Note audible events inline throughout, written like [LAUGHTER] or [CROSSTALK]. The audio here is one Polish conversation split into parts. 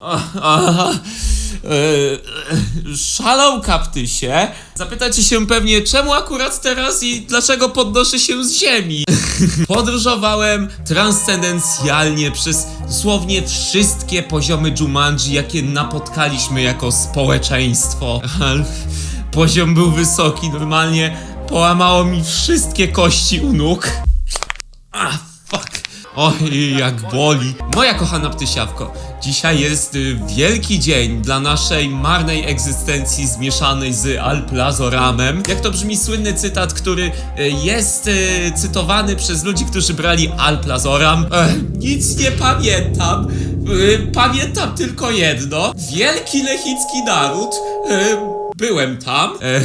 Aha, [LAUGHS] e, szalał kaptysie. Zapytacie się pewnie, czemu akurat teraz i dlaczego podnoszę się z ziemi? [LAUGHS] Podróżowałem transcendencjalnie przez dosłownie wszystkie poziomy Jumanji, jakie napotkaliśmy jako społeczeństwo. [LAUGHS] Poziom był wysoki, normalnie połamało mi wszystkie kości u nóg. Fuck. Oj, jak boli. Moja kochana ptysiawko, dzisiaj jest y, wielki dzień dla naszej marnej egzystencji zmieszanej z Alplazoramem. Jak to brzmi słynny cytat, który y, jest y, cytowany przez ludzi, którzy brali Alplazoram. Ech, nic nie pamiętam. Pamiętam tylko jedno. Wielki lechicki naród. Byłem tam, e,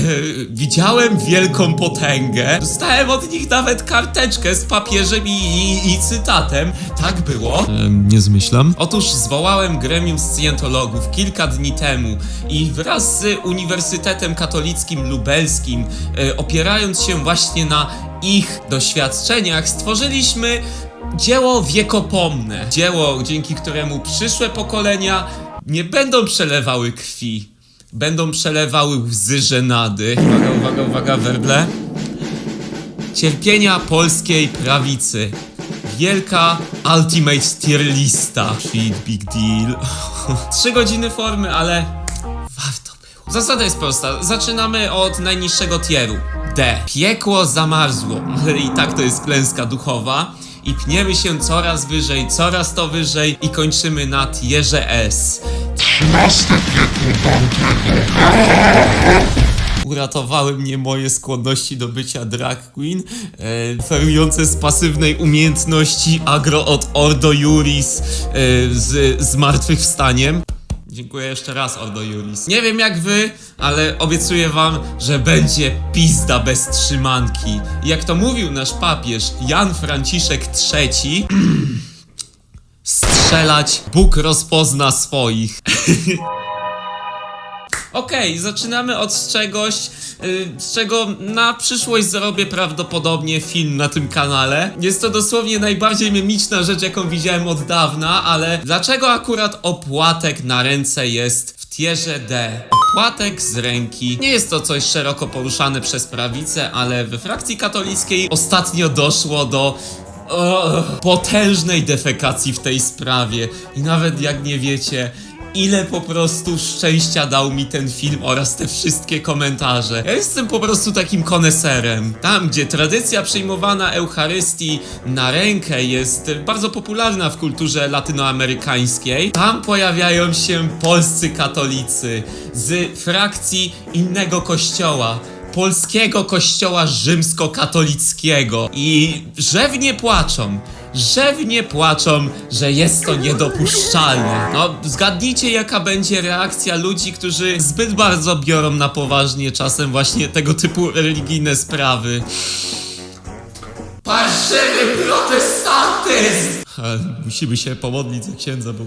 widziałem wielką potęgę, dostałem od nich nawet karteczkę z papieżem i, i, i cytatem. Tak było. nie zmyślam. Otóż zwołałem gremium scjentologów kilka dni temu i wraz z Uniwersytetem Katolickim Lubelskim, e, opierając się właśnie na ich doświadczeniach, stworzyliśmy dzieło wiekopomne. Dzieło, dzięki któremu przyszłe pokolenia nie będą przelewały krwi będą przelewały łzy żenady. Uwaga, uwaga, uwaga, werble. Cierpienia polskiej prawicy. Wielka Ultimate Tier lista. Shit, big deal. [LAUGHS] Trzy godziny formy, ale warto było. Zasada jest prosta. Zaczynamy od najniższego tieru. D. Piekło zamarzło. Ale i tak to jest klęska duchowa. I pniemy się coraz wyżej, coraz to wyżej i kończymy na tierze S. Uratowały mnie moje skłonności do bycia drag queen, e, oferujące z pasywnej umiejętności agro od Ordo Juris e, z zmartwychwstaniem. Dziękuję jeszcze raz, Ordo Juris. Nie wiem jak wy, ale obiecuję wam, że będzie pizda bez trzymanki. Jak to mówił nasz papież Jan Franciszek III, [CLEARS THROAT] strzelać Bóg rozpozna swoich. [LAUGHS] Okej, zaczynamy od czegoś, y, z czego na przyszłość zarobię prawdopodobnie film na tym kanale. Jest to dosłownie najbardziej mimiczna rzecz, jaką widziałem od dawna, ale dlaczego akurat opłatek na ręce jest w tierze D? Opłatek z ręki. Nie jest to coś szeroko poruszane przez prawicę, ale we frakcji katolickiej ostatnio doszło do o, potężnej defekacji w tej sprawie. I nawet jak nie wiecie, ile po prostu szczęścia dał mi ten film oraz te wszystkie komentarze. Ja jestem po prostu takim koneserem. Tam, gdzie tradycja przyjmowana Eucharystii na rękę jest bardzo popularna w kulturze latynoamerykańskiej, tam pojawiają się polscy katolicy z frakcji innego kościoła polskiego kościoła rzymskokatolickiego i rzewnie płaczą. Rzewnie płaczą, że jest to niedopuszczalne. No, zgadnijcie, jaka będzie reakcja ludzi, którzy zbyt bardzo biorą na poważnie czasem właśnie tego typu religijne sprawy. Parszywy protestantyzm! Musimy się pomodlić za księdza, bo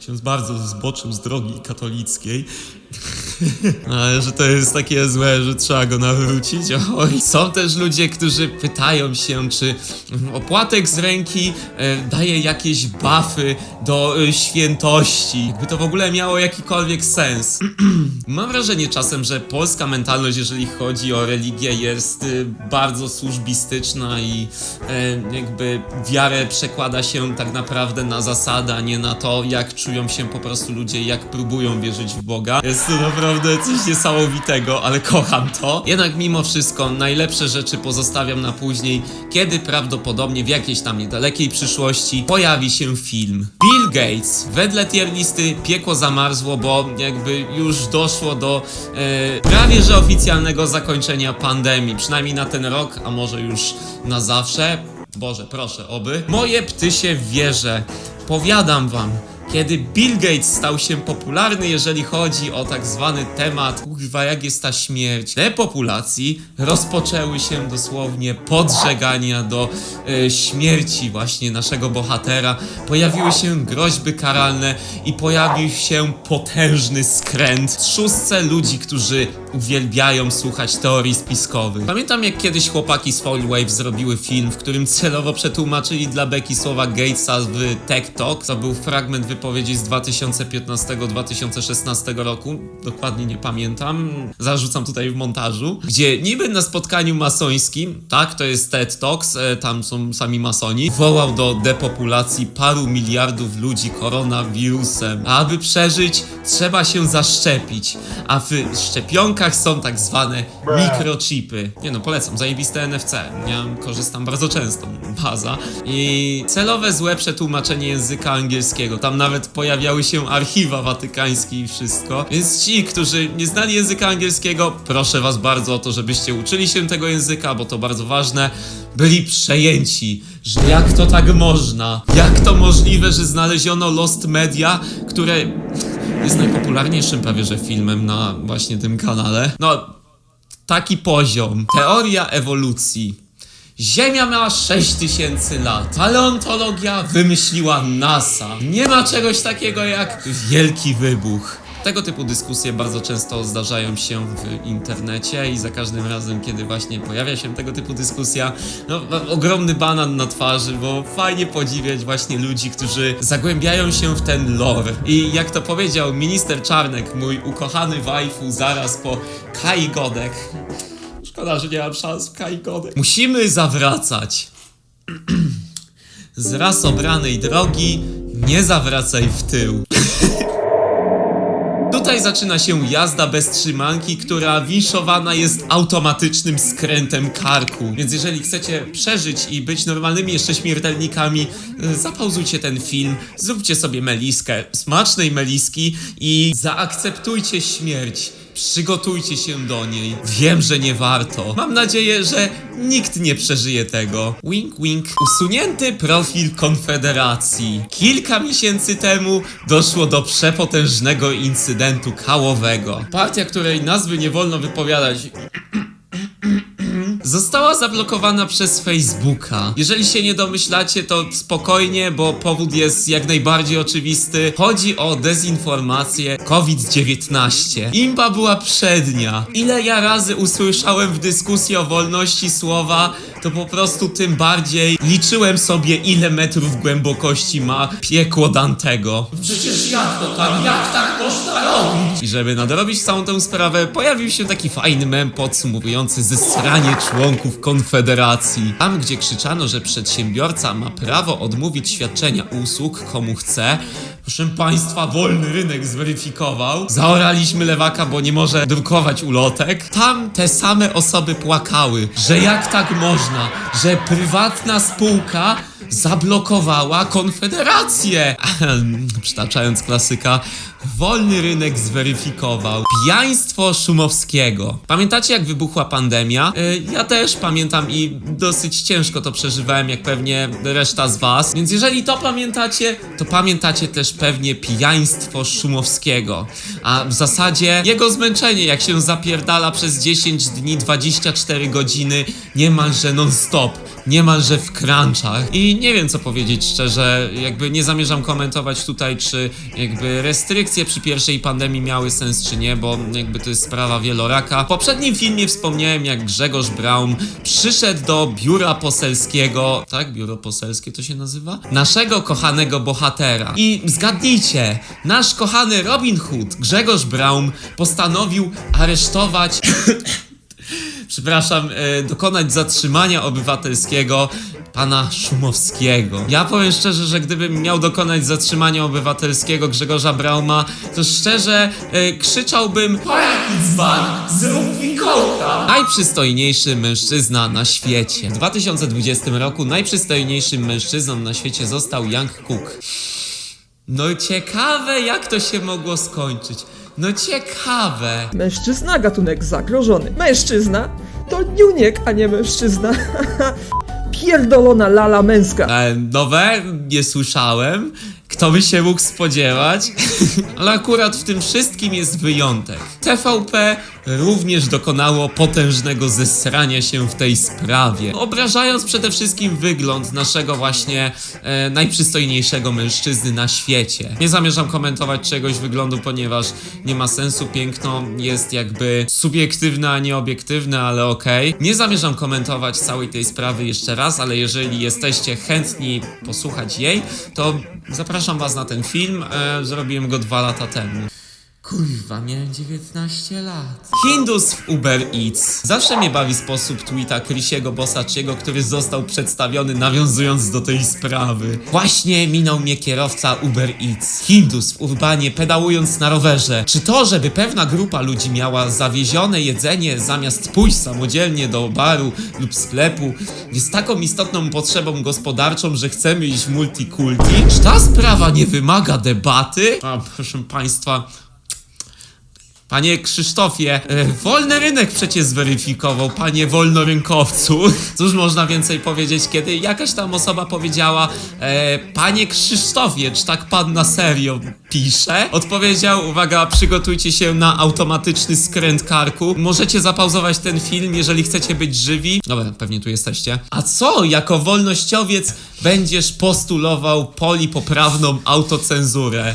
ksiądz bardzo zboczył z drogi katolickiej. Ale że to jest takie złe, że trzeba go nawrócić. [LAUGHS] Oj. Są też ludzie, którzy pytają się, czy opłatek z ręki e, daje jakieś buffy do e, świętości. Jakby to w ogóle miało jakikolwiek sens. [CLEARS THROAT] Mam wrażenie czasem, że polska mentalność, jeżeli chodzi o religię, jest y, bardzo służbistyczna i e, jakby wiarę przekłada się tak naprawdę na zasady, a nie na to, jak czują się po prostu ludzie, jak próbują wierzyć w Boga. Jest to naprawdę coś niesamowitego, ale kocham to. Jednak mimo wszystko najlepsze rzeczy pozostawiam na później, kiedy prawdopodobnie w jakiejś tam niedalekiej przyszłości pojawi się film. Bill Gates, wedle tier listy piekło zamarzło, bo jakby już doszło do e, prawie że oficjalnego zakończenia pandemii, przynajmniej na ten rok, a może już na zawsze. Boże, proszę, oby. Moje ptysie w wierze. Powiadam wam, kiedy Bill Gates stał się popularny, jeżeli chodzi o tak zwany temat, kurwa, jak jest ta śmierć, depopulacji, rozpoczęły się dosłownie podżegania do e, śmierci właśnie naszego bohatera. Pojawiły się groźby karalne i pojawił się potężny skręt w ludzi, którzy uwielbiają słuchać teorii spiskowych. Pamiętam jak kiedyś chłopaki z Wave zrobiły film, w którym celowo przetłumaczyli dla Becky słowa Gatesa w Talk, to był fragment wypowiedzi wypowiedzi z 2015-2016 roku, dokładnie nie pamiętam, zarzucam tutaj w montażu, gdzie niby na spotkaniu masońskim, tak, to jest TED Talks, e, tam są sami masoni, wołał do depopulacji paru miliardów ludzi koronawirusem. Aby przeżyć, trzeba się zaszczepić, a w szczepionkach są tak zwane mikrochipy. Nie no, polecam, zajebiste NFC. Ja korzystam bardzo często, baza. I celowe złe przetłumaczenie języka angielskiego. Tam nawet pojawiały się archiwa watykańskie i wszystko. Więc ci, którzy nie znali języka angielskiego, proszę was bardzo o to, żebyście uczyli się tego języka, bo to bardzo ważne. Byli przejęci, że jak to tak można? Jak to możliwe, że znaleziono Lost Media, które jest najpopularniejszym prawie że filmem na właśnie tym kanale? No, taki poziom. Teoria ewolucji. Ziemia miała 6000 lat. Paleontologia wymyśliła NASA. Nie ma czegoś takiego jak wielki wybuch. Tego typu dyskusje bardzo często zdarzają się w internecie i za każdym razem, kiedy właśnie pojawia się tego typu dyskusja, no mam ogromny banan na twarzy, bo fajnie podziwiać właśnie ludzi, którzy zagłębiają się w ten lore. I jak to powiedział minister Czarnek, mój ukochany waifu zaraz po Kai Godek, Szkoda, że nie mam szans Godek. Musimy zawracać. Z raz obranej drogi nie zawracaj w tył. Tutaj zaczyna się jazda bez trzymanki, która winszowana jest automatycznym skrętem karku. Więc jeżeli chcecie przeżyć i być normalnymi jeszcze śmiertelnikami, zapauzujcie ten film, zróbcie sobie meliskę, smacznej meliski i zaakceptujcie śmierć. Przygotujcie się do niej. Wiem, że nie warto. Mam nadzieję, że nikt nie przeżyje tego. Wink, wink. Usunięty profil Konfederacji. Kilka miesięcy temu doszło do przepotężnego incydentu kałowego. Partia, której nazwy nie wolno wypowiadać, została zablokowana przez Facebooka. Jeżeli się nie domyślacie, to spokojnie, bo powód jest jak najbardziej oczywisty. Chodzi o dezinformację COVID-19. Imba była przednia. Ile ja razy usłyszałem w dyskusji o wolności słowa, to po prostu tym bardziej liczyłem sobie, ile metrów głębokości ma piekło Dantego. Przecież jak to tam, jak tak można robić? I żeby nadrobić całą tę sprawę, pojawił się taki fajny mem podsumowujący zesranie członków Konfederacji. Tam, gdzie krzyczano, że przedsiębiorca ma prawo odmówić świadczenia usług komu chce, Proszę Państwa, wolny rynek zweryfikował. Zaoraliśmy lewaka, bo nie może drukować ulotek. Tam te same osoby płakały, że jak tak można, że prywatna spółka zablokowała Konfederację. Przytaczając klasyka, wolny rynek zweryfikował. Pijaństwo Szumowskiego. Pamiętacie jak wybuchła pandemia? Y, ja też pamiętam i dosyć ciężko to przeżywałem, jak pewnie reszta z was. Więc jeżeli to pamiętacie, to pamiętacie też pewnie pijaństwo Szumowskiego. A w zasadzie jego zmęczenie, jak się zapierdala przez 10 dni, 24 godziny, niemalże non-stop, niemalże w crunchach. I nie wiem co powiedzieć szczerze, jakby nie zamierzam komentować tutaj, czy jakby restrykcje przy pierwszej pandemii miały sens, czy nie, bo jakby to jest sprawa wieloraka. W poprzednim filmie wspomniałem, jak Grzegorz Braun przyszedł do biura poselskiego, tak? Biuro poselskie to się nazywa? Naszego kochanego bohatera. I zgadnijcie, nasz kochany Robin Hood, Grzegorz Braun, postanowił aresztować [COUGHS] przepraszam, e, dokonać zatrzymania obywatelskiego pana Szumowskiego. Ja powiem szczerze, że gdybym miał dokonać zatrzymania obywatelskiego Grzegorza Brauma, to szczerze e, krzyczałbym jaki dzban, zrób mi kołka! Najprzystojniejszy mężczyzna na świecie. W 2020 roku najprzystojniejszym mężczyzną na świecie został Young Cook. No ciekawe jak to się mogło skończyć. No ciekawe. Mężczyzna, gatunek zagrożony. Mężczyzna to niuniek, a nie mężczyzna. [LAUGHS] Pierdolona lala męska. E, nowe nie słyszałem. Kto by się mógł spodziewać? [LAUGHS] Ale akurat w tym wszystkim jest wyjątek. TVP również dokonało potężnego zesrania się w tej sprawie, obrażając przede wszystkim wygląd naszego właśnie e, najprzystojniejszego mężczyzny na świecie. Nie zamierzam komentować czegoś wyglądu, ponieważ nie ma sensu, piękno jest jakby subiektywne, a nie obiektywne, ale okej. Nie zamierzam komentować całej tej sprawy jeszcze raz, ale jeżeli jesteście chętni posłuchać jej, to zapraszam was na ten film. E, zrobiłem go dwa lata temu. Kurwa, miałem 19 lat. Hindus w Uber Eats. Zawsze mnie bawi sposób tweeta Chrisiego Bosaciego, który został przedstawiony nawiązując do tej sprawy. Właśnie minął mnie kierowca Uber Eats. Hindus w urbanie pedałując na rowerze. Czy to, żeby pewna grupa ludzi miała zawiezione jedzenie zamiast pójść samodzielnie do baru lub sklepu, jest taką istotną potrzebą gospodarczą, że chcemy iść multikulti? Czy ta sprawa nie wymaga debaty? A proszę państwa, Panie Krzysztofie, e, wolny rynek przecież zweryfikował, panie wolnorynkowcu. [LAUGHS] Cóż można więcej powiedzieć, kiedy jakaś tam osoba powiedziała, e, panie Krzysztofie, czy tak pan na serio pisze? Odpowiedział, uwaga, przygotujcie się na automatyczny skręt karku. Możecie zapauzować ten film, jeżeli chcecie być żywi. Dobra, pewnie tu jesteście. A co, jako wolnościowiec będziesz postulował polipoprawną autocenzurę?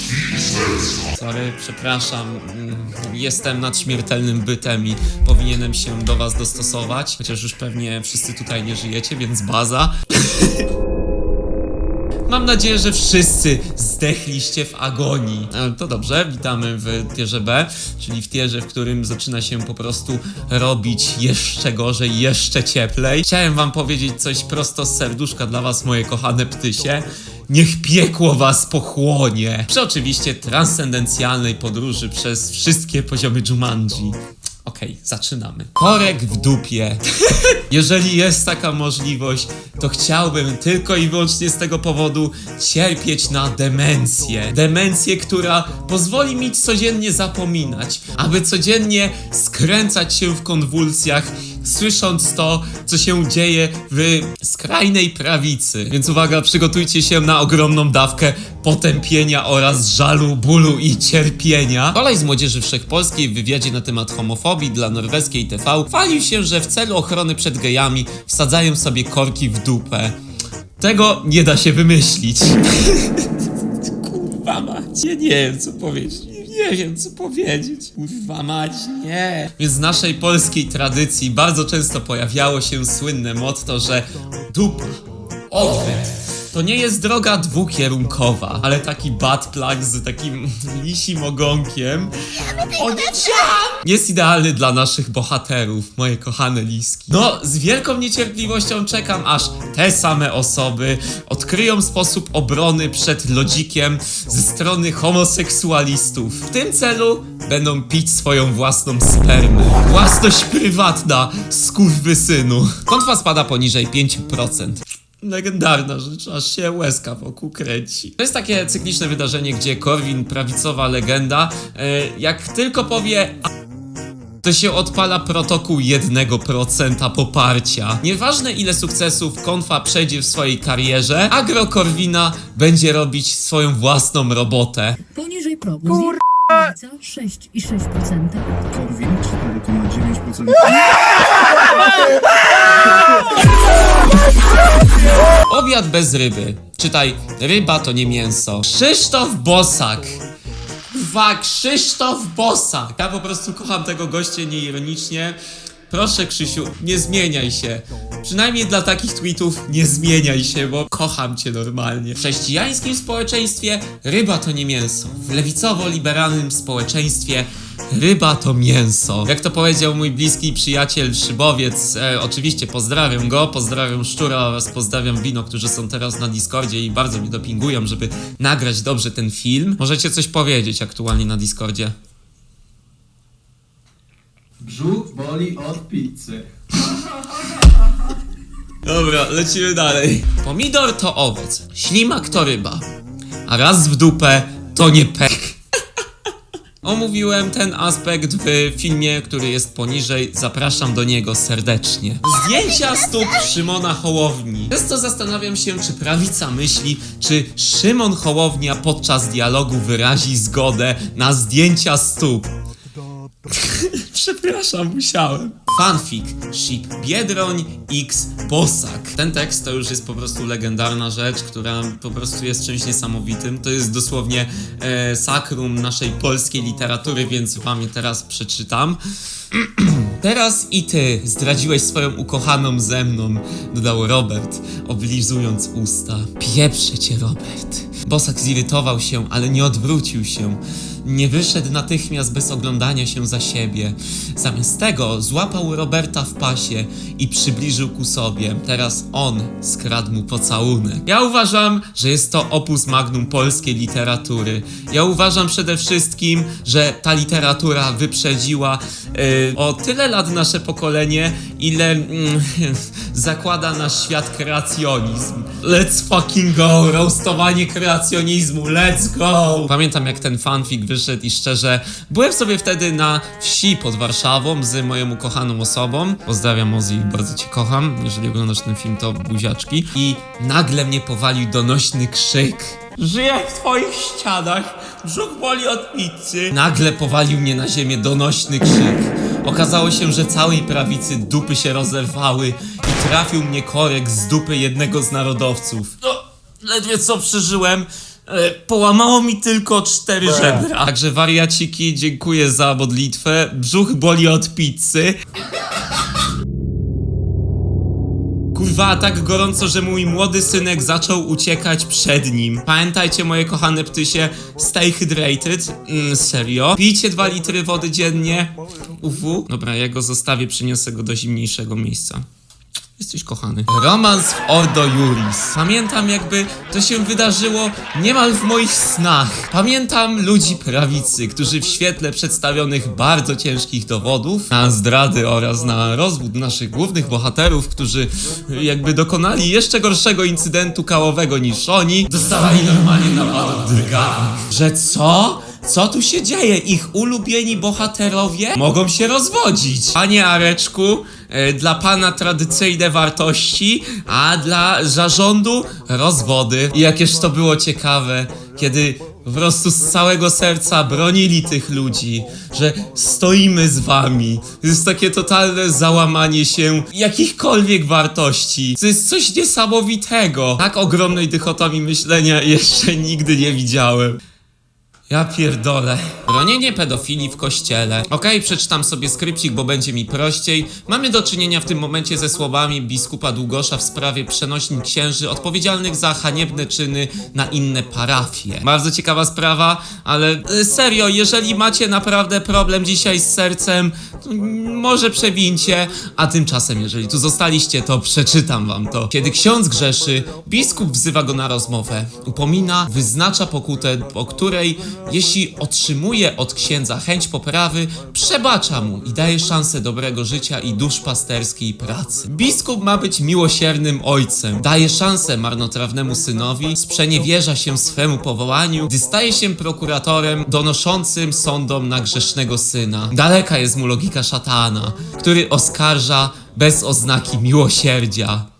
Sorry, przepraszam. mm, Jestem nad śmiertelnym bytem i powinienem się do was dostosować. Chociaż już pewnie wszyscy tutaj nie żyjecie, więc baza. [LAUGHS] Mam nadzieję, że wszyscy zdechliście w agonii. E, To dobrze, witamy w tierze B, czyli w tierze, w którym zaczyna się po prostu robić jeszcze gorzej, jeszcze cieplej. Chciałem wam powiedzieć coś prosto z serduszka dla was, moje kochane ptysie. Niech piekło was pochłonie. Przy oczywiście transcendencjalnej podróży przez wszystkie poziomy Jumanji. Okej, zaczynamy. Korek w dupie. [LAUGHS] Jeżeli jest taka możliwość, to chciałbym tylko i wyłącznie z tego powodu cierpieć na demencję. Demencję, która pozwoli mi codziennie zapominać, aby codziennie skręcać się w konwulsjach, słysząc to, co się dzieje w skrajnej prawicy. Więc uwaga, przygotujcie się na ogromną dawkę potępienia oraz żalu, bólu i cierpienia. Kolej z Młodzieży Wszechpolskiej w wywiadzie na temat homofobii dla norweskiej TV chwalił się, że w celu ochrony przed gejami wsadzają sobie korki w dupę. Tego nie da się wymyślić. [LAUGHS] Kurwa ja nie wiem co powiedzieć. Nie wiem co powiedzieć. Kurwa mać, nie. Więc z naszej polskiej tradycji bardzo często pojawiało się słynne motto, że dupa, odwyt. To nie jest droga dwukierunkowa, ale taki bad plug z takim [LAUGHS] lisim ogonkiem. Odciam! Jest idealny dla naszych bohaterów, moje kochane liski. No, z wielką niecierpliwością czekam, aż te same osoby odkryją sposób obrony przed lodzikiem ze strony homoseksualistów. W tym celu będą pić swoją własną spermę. Własność prywatna, skurwysynu. Konfa spada poniżej 5%. Legendarna rzecz, aż się łezka wokół kręci. To jest takie cykliczne wydarzenie, gdzie Korwin, prawicowa legenda, e, jak tylko powie to się odpala protokół 1% poparcia. Nieważne ile sukcesów Konfa przejdzie w swojej karierze, Agro Korwina będzie robić swoją własną robotę. Poniżej progu. Kur- Lewica 6,6%. Korwin 4,9%. Obiad bez ryby. Czytaj, ryba to nie mięso. Krzysztof Bosak. Wa, Krzysztof Bosak. Ja po prostu kocham tego gościa nieironicznie. Proszę Krzysiu, nie zmieniaj się. Przynajmniej dla takich tweetów nie zmieniaj się, bo kocham cię normalnie. W chrześcijańskim społeczeństwie ryba to nie mięso. W lewicowo-liberalnym społeczeństwie ryba to mięso. Jak to powiedział mój bliski przyjaciel Szybowiec, e, oczywiście pozdrawiam go, pozdrawiam Szczura oraz pozdrawiam Wino, którzy są teraz na Discordzie i bardzo mnie dopingują, żeby nagrać dobrze ten film. Możecie coś powiedzieć aktualnie na Discordzie? Brzuch boli od pizzy. Dobra, lecimy dalej. Pomidor to owoc, ślimak to ryba, a raz w dupę to nie pech. [LAUGHS] Omówiłem ten aspekt w filmie, który jest poniżej. Zapraszam do niego serdecznie. Zdjęcia stóp Szymona Hołowni. Często zastanawiam się, czy prawica myśli, czy Szymon Hołownia podczas dialogu wyrazi zgodę na zdjęcia stóp. [LAUGHS] Przepraszam, musiałem. Fanfic, ship Biedroń x Bosak. Ten tekst to już jest po prostu legendarna rzecz, która po prostu jest czymś niesamowitym. To jest dosłownie e, sakrum naszej polskiej literatury, więc wam je teraz przeczytam. [CLEARS THROAT] Teraz i ty zdradziłeś swoją ukochaną ze mną, dodał Robert, oblizując usta. Pieprzę cię, Robert. Bosak zirytował się, ale nie odwrócił się. Nie wyszedł natychmiast bez oglądania się za siebie. Zamiast tego złapał Roberta w pasie i przybliżył ku sobie. Teraz on skradł mu pocałunek. Ja uważam, że jest to opus magnum polskiej literatury. Ja uważam przede wszystkim, że ta literatura wyprzedziła e, o tyle lat nasze pokolenie, ile mm, [LAUGHS] zakłada nasz świat kreacjonizm. Let's fucking go! Roastowanie kreacjonizmu, let's go! Pamiętam jak ten fanfic wyszedł i szczerze, byłem sobie wtedy na wsi pod Warszawą z moją ukochaną osobą. Pozdrawiam Ozzy, bardzo cię kocham. Jeżeli oglądasz ten film, to buziaczki. I nagle mnie powalił donośny krzyk. Żyję w twoich ścianach, brzuch boli od pizzy. Nagle powalił mnie na ziemię donośny krzyk. Okazało się, że całej prawicy dupy się rozerwały i trafił mnie korek z dupy jednego z narodowców. No, ledwie co przeżyłem. E, Połamało mi tylko cztery żebra. Także wariaciki, dziękuję za modlitwę. Brzuch boli od pizzy. Kurwa, tak gorąco, że mój młody synek zaczął uciekać przed nim. Pamiętajcie, moje kochane ptysie, stay hydrated. Mm, serio. Pijcie 2 litry wody dziennie. UW. Dobra, ja go zostawię, przyniosę go do zimniejszego miejsca. Jesteś kochany. Romans w Ordo Juris. Pamiętam jakby to się wydarzyło niemal w moich snach. Pamiętam ludzi prawicy, którzy w świetle przedstawionych bardzo ciężkich dowodów na zdrady oraz na rozwód naszych głównych bohaterów, którzy jakby dokonali jeszcze gorszego incydentu kałowego niż oni, dostawali normalnie napadów drgawych. Że co? Co tu się dzieje? Ich ulubieni bohaterowie mogą się rozwodzić. Panie Areczku, e, dla pana tradycyjne wartości, a dla zarządu rozwody. I jakież to było ciekawe, kiedy po prostu z całego serca bronili tych ludzi, że stoimy z wami. To jest takie totalne załamanie się jakichkolwiek wartości. To jest coś niesamowitego. Tak ogromnej dychotomii myślenia [LAUGHS] jeszcze nigdy nie widziałem. Ja pierdolę. Bronienie pedofilii w kościele. Okej, przeczytam sobie skrypcik, bo będzie mi prościej. Mamy do czynienia w tym momencie ze słowami biskupa Długosza w sprawie przenośni księży odpowiedzialnych za haniebne czyny na inne parafie. Bardzo ciekawa sprawa, ale e, serio, jeżeli macie naprawdę problem dzisiaj z sercem, może przewincie, a tymczasem, jeżeli tu zostaliście, to przeczytam wam to. Kiedy ksiądz grzeszy, biskup wzywa go na rozmowę. Upomina, wyznacza pokutę, o której, jeśli otrzymuje od księdza chęć poprawy, przebacza mu i daje szansę dobrego życia i duszpasterskiej pracy. Biskup ma być miłosiernym ojcem, daje szansę marnotrawnemu synowi, sprzeniewierza się swemu powołaniu, gdy staje się prokuratorem donoszącym sądom na grzesznego syna. Daleka jest mu logika szatana, który oskarża bez oznaki miłosierdzia.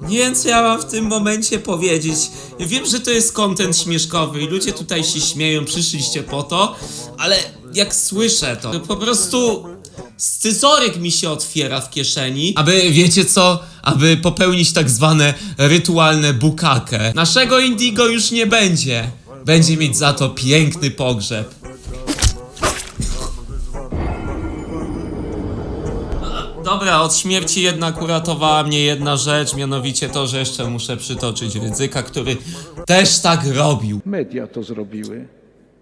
Nie wiem, co ja mam w tym momencie powiedzieć. Wiem, że to jest kontent śmieszkowy i ludzie tutaj się śmieją, przyszliście po to, ale jak słyszę to, to po prostu scyzoryk mi się otwiera w kieszeni, aby, wiecie co, aby popełnić tak zwane rytualne bukake. Naszego Indigo już nie będzie. Będzie mieć za to piękny pogrzeb. Dobra, od śmierci jednak uratowała mnie jedna rzecz, mianowicie to, że jeszcze muszę przytoczyć ryzyka, który też tak robił. Media to zrobiły.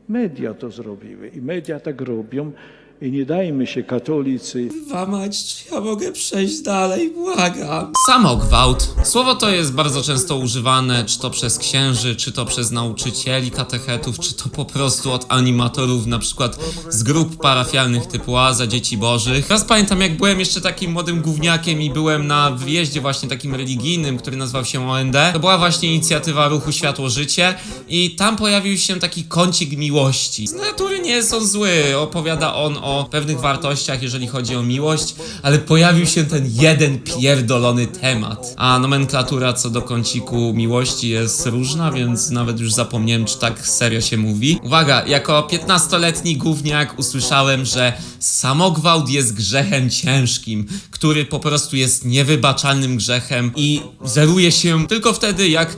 Media to zrobiły i media tak robią I nie dajmy się katolicy Wamać, czy ja mogę przejść dalej? Błagam. Samogwałt. Słowo to jest bardzo często używane, czy to przez księży, czy to przez nauczycieli katechetów, czy to po prostu od animatorów, na przykład z grup parafialnych typu A za dzieci bożych. Teraz pamiętam, jak byłem jeszcze takim młodym gówniakiem i byłem na wyjeździe właśnie takim religijnym, który nazywał się OND. To była właśnie inicjatywa ruchu Światło Życie i tam pojawił się taki kącik miłości. Z natury nie jest on zły, opowiada on o pewnych wartościach, jeżeli chodzi o miłość, ale pojawił się ten jeden pierdolony temat. A nomenklatura co do kąciku miłości jest różna, więc nawet już zapomniałem, czy tak serio się mówi. Uwaga, jako 15-letni gówniak usłyszałem, że samogwałt jest grzechem ciężkim, który po prostu jest niewybaczalnym grzechem i zeruje się tylko wtedy, jak y,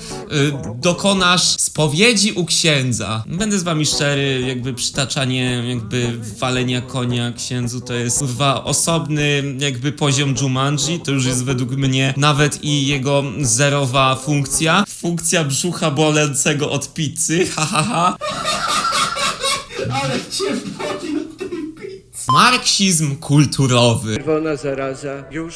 dokonasz spowiedzi u księdza. Będę z wami szczery, jakby przytaczanie jakby walenia konia księdzu to jest kurwa osobny jakby poziom Jumanji, to już jest według mnie nawet i jego zerowa funkcja. Funkcja brzucha bolącego od pizzy, [LAUGHS] ha ha ha. Marksizm kulturowy. Czerwona zaraza już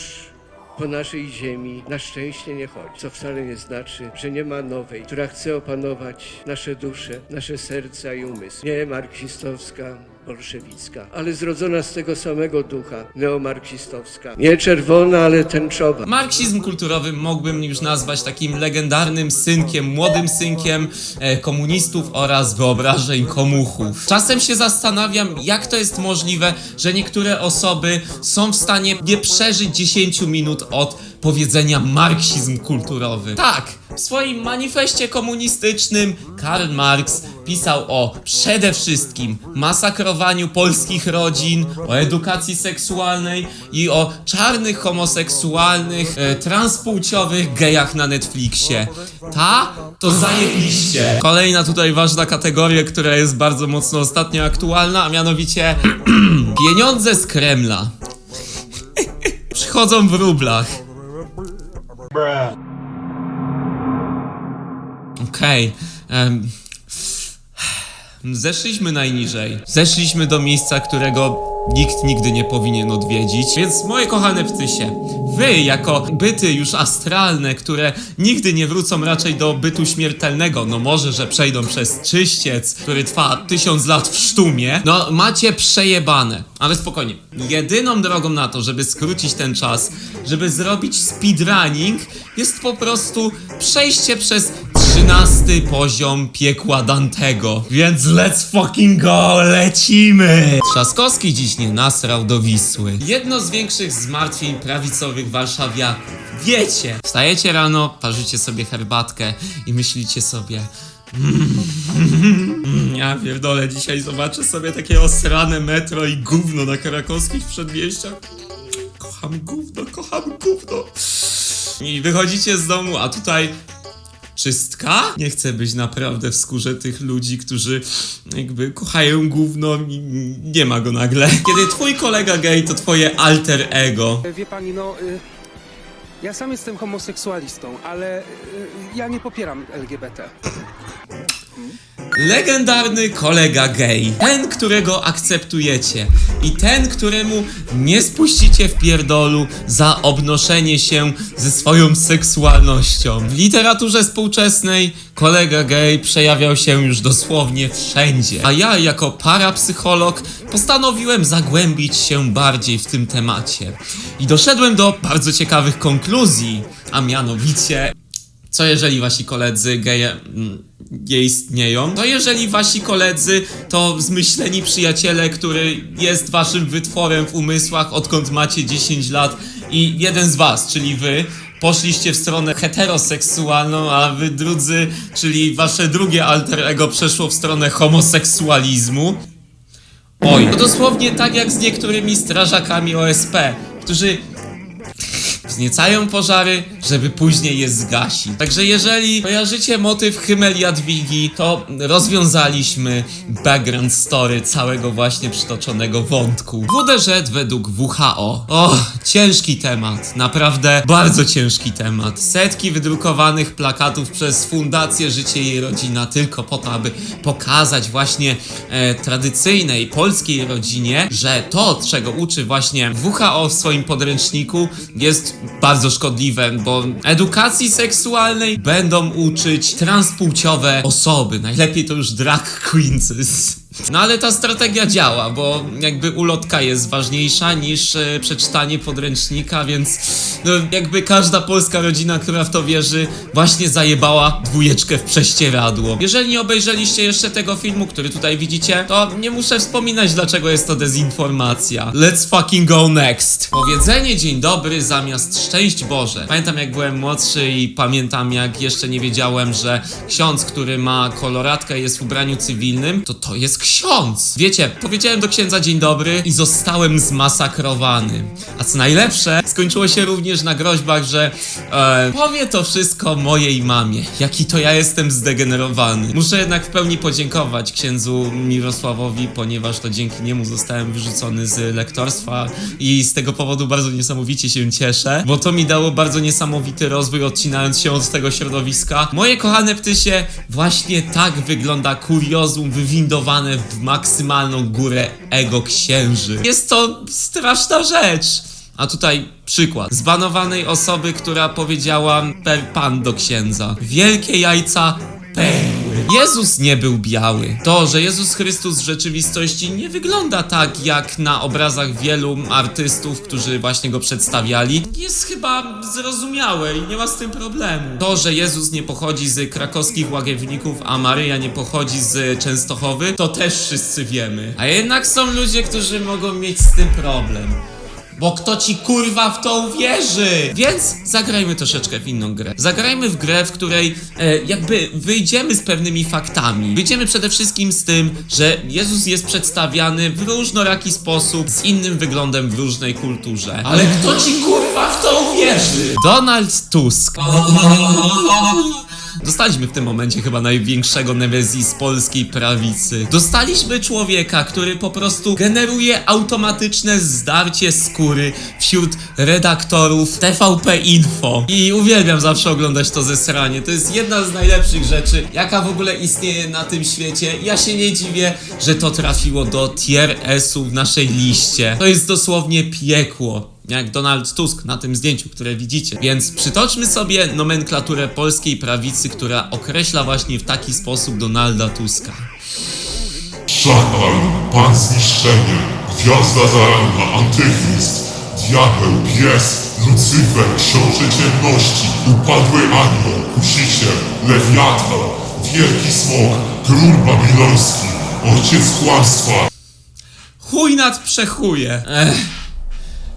po naszej ziemi na szczęście nie chodzi, co wcale nie znaczy, że nie ma nowej, która chce opanować nasze dusze, nasze serca i umysły. Nie marksistowska, bolszewicka, ale zrodzona z tego samego ducha, neomarksistowska. Nie czerwona, ale tęczowa. Marksizm kulturowy mógłbym już nazwać takim legendarnym synkiem, młodym synkiem e, komunistów oraz wyobrażeń komuchów. Czasem się zastanawiam, jak to jest możliwe, że niektóre osoby są w stanie nie przeżyć 10 minut od powiedzenia marksizm kulturowy. Tak, w swoim manifestie komunistycznym Karl Marx pisał o przede wszystkim masakrowaniu polskich rodzin, o edukacji seksualnej i o czarnych homoseksualnych, e, transpłciowych gejach na Netflixie. Ta to zajebiście. Kolejna tutaj ważna kategoria, która jest bardzo mocno ostatnio aktualna, a mianowicie [CLEARS THROAT] pieniądze z Kremla. Przychodzą w rublach. Okej. em, Zeszliśmy najniżej. Zeszliśmy do miejsca, którego nikt nigdy nie powinien odwiedzić. Więc moje kochane ptysie, wy jako byty już astralne, które nigdy nie wrócą raczej do bytu śmiertelnego, no może, że przejdą przez czyściec, który trwa tysiąc lat w sztumie, no macie przejebane. Ale spokojnie. Jedyną drogą na to, żeby skrócić ten czas, żeby zrobić speedrunning, jest po prostu przejście przez trzynasty poziom piekła Dantego. Więc let's fucking go, lecimy! Trzaskowski dziś nie nasrał do Wisły. Jedno z większych zmartwień prawicowych warszawiaków. Wiecie, wstajecie rano, parzycie sobie herbatkę i myślicie sobie... Mm, Ja pierdolę, dzisiaj zobaczę sobie takie osrane metro i gówno na krakowskich przedmieściach. Kocham gówno, kocham gówno. I wychodzicie z domu, a tutaj czystka? Nie chcę być naprawdę w skórze tych ludzi, którzy jakby kochają gówno i nie ma go nagle. Kiedy twój kolega gay to twoje alter ego. Wie pani, no. Y, ja sam jestem homoseksualistą, ale y, ja nie popieram LGBT. Legendarny kolega gay. Ten, którego akceptujecie. I ten, któremu nie spuścicie w pierdolu za obnoszenie się ze swoją seksualnością. W literaturze współczesnej kolega gay przejawiał się już dosłownie wszędzie. A ja, jako parapsycholog, postanowiłem zagłębić się bardziej w tym temacie. I doszedłem do bardzo ciekawych konkluzji. A mianowicie co jeżeli wasi koledzy geje mm, nie istnieją? To jeżeli wasi koledzy to zmyśleni przyjaciele, który jest waszym wytworem w umysłach odkąd macie 10 lat i jeden z was, czyli wy, poszliście w stronę heteroseksualną, a wy drudzy, czyli wasze drugie alter ego przeszło w stronę homoseksualizmu. Oj, to dosłownie tak jak z niektórymi strażakami OSP, którzy wzniecają pożary, żeby później je zgasić. Także jeżeli kojarzycie motyw Hymel Jadwigi, to rozwiązaliśmy background story całego właśnie przytoczonego wątku. WDŻ według WHO. O, ciężki temat, naprawdę bardzo ciężki temat. Setki wydrukowanych plakatów przez Fundację Życie i Rodzina tylko po to, aby pokazać właśnie e, tradycyjnej polskiej rodzinie, że to, czego uczy właśnie WHO w swoim podręczniku jest bardzo szkodliwe, bo edukacji seksualnej będą uczyć transpłciowe osoby. Najlepiej to już drag queens. No ale ta strategia działa, bo jakby ulotka jest ważniejsza niż e, przeczytanie podręcznika, więc no, jakby każda polska rodzina, która w to wierzy, właśnie zajebała dwójeczkę w prześcieradło. Jeżeli nie obejrzeliście jeszcze tego filmu, który tutaj widzicie, to nie muszę wspominać, dlaczego jest to dezinformacja. Let's fucking go next. Powiedzenie dzień dobry zamiast szczęść Boże. Pamiętam jak byłem młodszy i pamiętam jak jeszcze nie wiedziałem, że ksiądz, który ma koloratkę jest w ubraniu cywilnym, to to jest ksiądz. Wiecie, powiedziałem do księdza dzień dobry i zostałem zmasakrowany. A co najlepsze, skończyło się również na groźbach, że e, powie to wszystko mojej mamie. Jaki to ja jestem zdegenerowany. Muszę jednak w pełni podziękować księdzu Mirosławowi, ponieważ to dzięki niemu zostałem wyrzucony z lektorstwa i z tego powodu bardzo niesamowicie się cieszę, bo to mi dało bardzo niesamowity rozwój odcinając się od tego środowiska. Moje kochane ptysie, właśnie tak wygląda kuriozum wywindowane w maksymalną górę ego księży. Jest to straszna rzecz. A tutaj przykład zbanowanej osoby, która powiedziała per pan do księdza. Wielkie jajca perły. Jezus nie był biały. To, że Jezus Chrystus w rzeczywistości nie wygląda tak jak na obrazach wielu artystów, którzy właśnie go przedstawiali, jest chyba zrozumiałe i nie ma z tym problemu. To, że Jezus nie pochodzi z krakowskich łagiewników, a Maryja nie pochodzi z Częstochowy, to też wszyscy wiemy. A jednak są ludzie, którzy mogą mieć z tym problem. Bo kto ci kurwa w to uwierzy? Więc zagrajmy troszeczkę w inną grę. Zagrajmy w grę, w której e, jakby wyjdziemy z pewnymi faktami. Wyjdziemy przede wszystkim z tym, że Jezus jest przedstawiany w różnoraki sposób, z innym wyglądem w różnej kulturze. Ale kto ci kurwa w to uwierzy? Donald Tusk. [LAUGHS] Dostaliśmy w tym momencie chyba największego Nemesis polskiej prawicy. Dostaliśmy człowieka, który po prostu generuje automatyczne zdarcie skóry wśród redaktorów TVP Info. I uwielbiam zawsze oglądać to zesranie. To jest jedna z najlepszych rzeczy, jaka w ogóle istnieje na tym świecie. Ja się nie dziwię, że to trafiło do tier S-u w naszej liście. To jest dosłownie piekło jak Donald Tusk na tym zdjęciu, które widzicie. Więc przytoczmy sobie nomenklaturę polskiej prawicy, która określa właśnie w taki sposób Donalda Tuska. Szakal, pan zniszczenie, gwiazda zarana, antychryst, diabeł, pies, Lucyfer, książę ciemności, upadły anioł, kusiciel, lewiatan, wielki smok, król babiloński, ojciec kłamstwa, Chuj nad przechuje. Ech.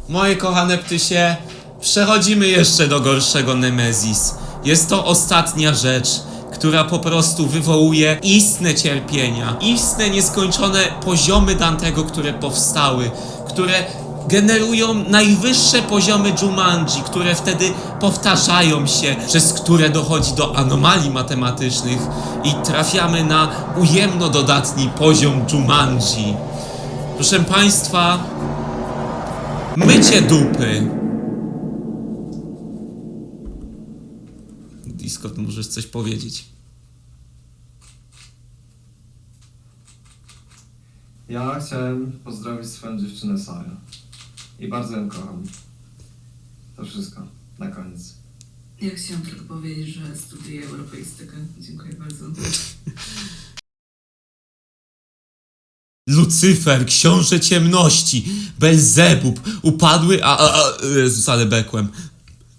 Moje kochane ptysie, przechodzimy jeszcze do gorszego Nemezis. Jest to ostatnia rzecz, która po prostu wywołuje istne cierpienia, istne nieskończone poziomy Dantego, które powstały, które generują najwyższe poziomy Jumanji, które wtedy powtarzają się, przez które dochodzi do anomalii matematycznych i trafiamy na ujemno dodatni poziom Jumanji. Proszę Państwa, mycie dupy. Discord, możesz coś powiedzieć? Ja chciałem pozdrowić swoją dziewczynę Sarę. I bardzo ją kocham. To wszystko. Na koniec. Ja chciałam tylko powiedzieć, że studiuję europeistykę. Dziękuję bardzo. [LAUGHS] Lucyfer, książę ciemności, Belzebub, upadły, a, a, a Jezus, ale bekłem.